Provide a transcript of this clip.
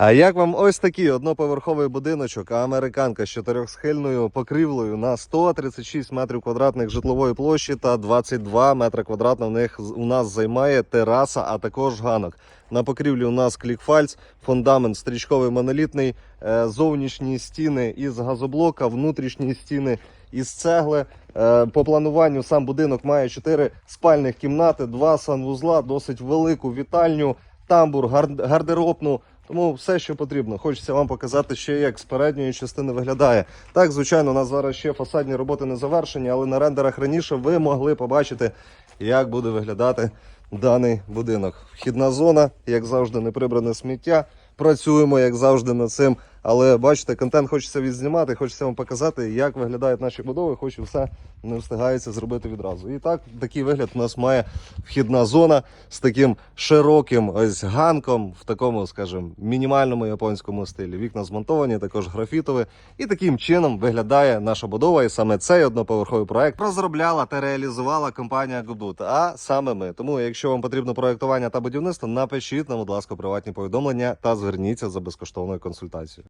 А як вам ось такий одноповерховий будиночок, американка з чотирьохсхильною покрівлею на 136 метрів квадратних житлової площі та 22 метри квадратних в них у нас займає тераса, а також ганок. На покрівлі у нас клікфальц, фундамент стрічковий монолітний, е, зовнішні стіни із газоблока, внутрішні стіни із цегли. Е, По плануванню сам будинок має 4 спальних кімнати, 2 санвузла, досить велику вітальню, тамбур, гар- гардеробну. Тому все, що потрібно. Хочеться вам показати ще, як з передньої частини виглядає. Так, звичайно, у нас зараз ще фасадні роботи не завершені, але на рендерах раніше ви могли побачити, як буде виглядати даний будинок. Вхідна зона, як завжди, не прибране сміття. Працюємо, як завжди, над цим. Але бачите, контент хочеться відзнімати, хочеться вам показати, як виглядають наші будови. Хочу все не встигається зробити відразу. І так, такий вигляд у нас має вхідна зона з таким широким ось ганком в такому, скажімо, мінімальному японському стилі. Вікна змонтовані, також графітові. І таким чином виглядає наша будова. І саме цей одноповерховий проект розробляла та реалізувала компанія Гудут. А саме ми. Тому, якщо вам потрібно проектування та будівництво, напишіть нам, будь ласка, приватні повідомлення та зверніться за безкоштовною консультацією.